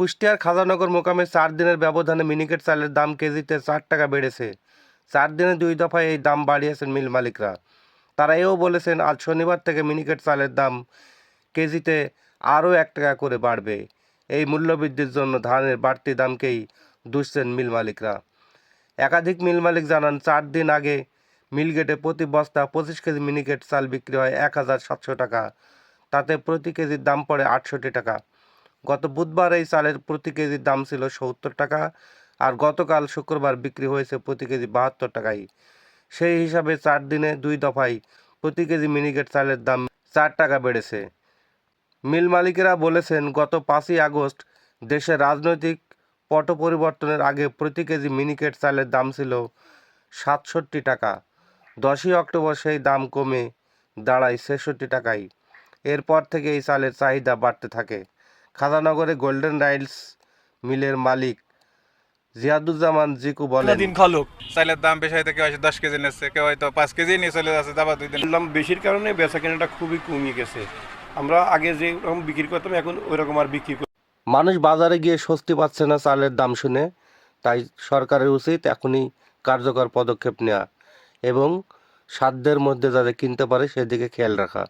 কুষ্টিয়ার খাজানগর মোকামে চার দিনের ব্যবধানে মিনিকেট চালের দাম কেজিতে চার টাকা বেড়েছে। চার দিনে দুই দফায় এই দাম বাড়িয়েছেন মিল মালিকরা। তারা এও বলেছেন, আজ শনিবার থেকে মিনিকেট চালের দাম কেজিতে আরও এক টাকা করে বাড়বে। এই মূল্যবৃদ্ধির জন্য ধানের বাড়তি দামকেই দুষছেন মিল মালিকরা। একাধিক মিল মালিক জানান, চার দিন আগে মিলগেটে প্রতি বস্তা পঁচিশ কেজি মিনিকেট চাল বিক্রি হয় এক হাজার সাতশো টাকা। তাতে প্রতি কেজির দাম পড়ে আটষট্টি টাকা। গত বুধবার এই চালের প্রতি কেজির দাম ছিল সত্তর টাকা আর গতকাল শুক্রবার বিক্রি হয়েছে প্রতি কেজি বাহাত্তর টাকায় সেই হিসাবে চার দিনে দুই দফায় প্রতি কেজি মিনিকেট চালের দাম চার টাকা বেড়েছে। মিল মালিকেরা বলেছেন, গত পাঁচই আগস্ট দেশের রাজনৈতিক পট পরিবর্তনের আগে প্রতি কেজি মিনিকেট চালের দাম ছিল সাতষট্টি টাকা। দশই অক্টোবর সেই দাম কমে দাঁড়ায় ছেষট্টি টাকায় এরপর থেকে এই চালের চাহিদা বাড়তে থাকে। খাজানগরে গোল্ডেন রাইলস মিলের মালিক জিয়াদুজ্জামান জিকু বলেন দিন খালুক চালের দাম বেশি হয়তো কেউ হয়তো দশ কেজি নিচ্ছে কেউ হয়তো পাঁচ কেজি নিয়ে চলে যাচ্ছে তারপর দুই দিন দাম বেশির কারণে বেচা কেনাটা খুবই কমে গেছে। আমরা আগে যে রকম বিক্রি করতাম এখন ওই রকম আর বিক্রি করি মানুষ বাজারে গিয়ে স্বস্তি পাচ্ছে না চালের দাম শুনে তাই সরকারের উচিত এখনই কার্যকর পদক্ষেপ নেওয়া এবং সাধ্যের মধ্যে যাতে কিনতে পারে সেদিকে খেয়াল রাখা।